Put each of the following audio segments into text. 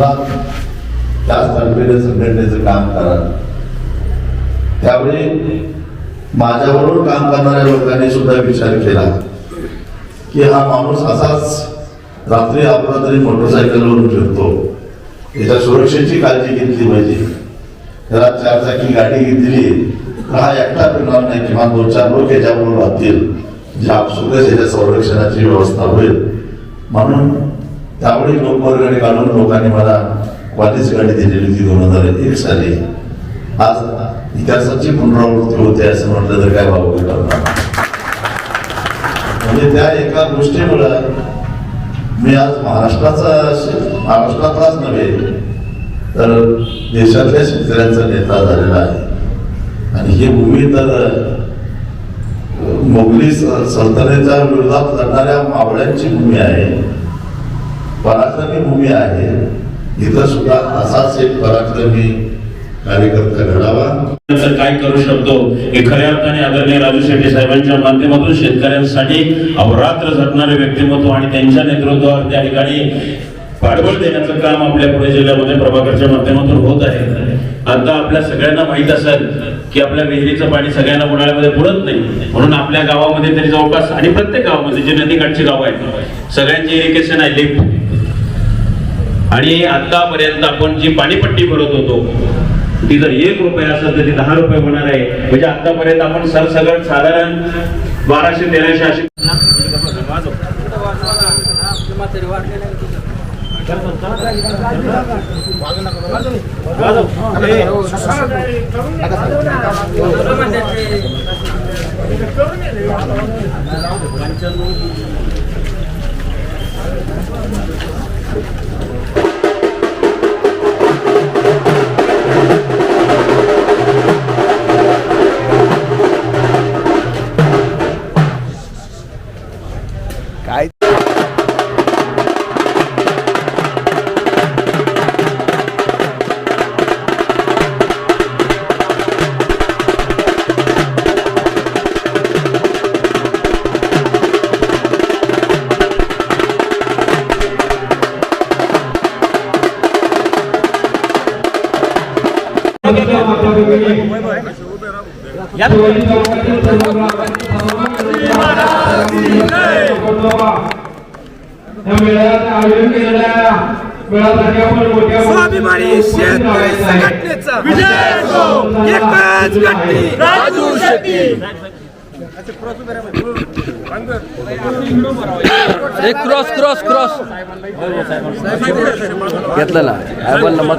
मुळात त्याच तर्फेने संघटनेचं काम करा त्यावेळी माझ्याबरोबर काम करणाऱ्या लोकांनी सुद्धा विचार केला की हा माणूस असाच रात्री अपरात्री मोटरसायकलवरून फिरतो. त्याच्या सुरक्षेची काळजी घेतली पाहिजे. त्याला चारचाकी गाडी घेतली. तर हा एकटा फिरणार नाही किमान दोन चार लोक याच्याबरोबर राहतील. जे आपसुकच याच्या संरक्षणाची व्यवस्था होईल. म्हणून त्यावेळी लोकवर्गणी घालून लोकांनी मला वालीच गाडी दिलेली होती दोन हजार एक साली. आज इतिहासाची पुनरावृत्ती होते असं म्हटलं तर काय भाऊ म्हणजे त्या एका गोष्टीमुळं मी आज महाराष्ट्राचा महाराष्ट्रातलाच नव्हे तर देशातल्या शेतकऱ्यांचा नेता झालेला आहे. आणि ही भूमी तर मोगली सल्तनेच्या विरोधात लढणाऱ्या मावळ्यांची भूमी आहे. भूमी आहे. इथं सुद्धा असाच एक पराक्रमी कार्यकर्ता घडावा. तर काय करू शकतो? हे खऱ्या अर्थाने आदरणीय राजू शेट्टी साहेबांच्या माध्यमातून शेतकऱ्यांसाठी अवरात्र झटणारे व्यक्तिमत्व आणि त्यांच्या नेतृत्वावर त्या ठिकाणी पाठबळ देण्याचं काम आपल्या पुणे जिल्ह्यामध्ये प्रभाकरच्या माध्यमातून होत आहे. आता आपल्या सगळ्यांना माहीत असेल की आपल्या विहिरीचं पाणी सगळ्यांना उन्हाळ्यामध्ये पुरत नाही. म्हणून आपल्या गावामध्ये तरी जवळपास आणि प्रत्येक गावामध्ये जे नदीकाठची गाव आहेत सगळ्यांची इरिगेशन आहे लिफ्ट. आणि आतापर्यंत आपण जी पाणीपट्टी भरत होतो ती जर एक रुपये असेल तर ती दहा रुपये होणार आहे. म्हणजे आतापर्यंत आपण सरसगट साधारण बाराशे तेराशे अशी Cai. काय स्वाभिमानी शेतकरी संघटनेचा विजय असो एकच व्यक्ती राजू शेट्टी. एक क्रॉस क्रॉस क्रॉस. घेतलं ना. काय बोल ना मग?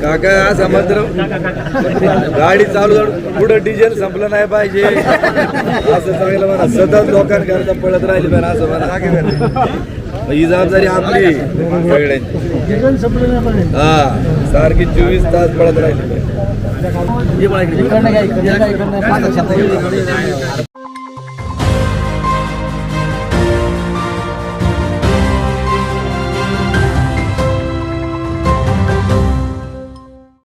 काका मात्र गाडी चालू झाली, पुढं डिझेल संपलं नाही पाहिजे. असं सांगितलं म्हणा. सतत लोकांकरता पळत राहिली म्हणा असं म्हणा. ही जबाबदारी आपली. सगळ्यांची. हा. सारखी चोवीस तास पळत राहिली.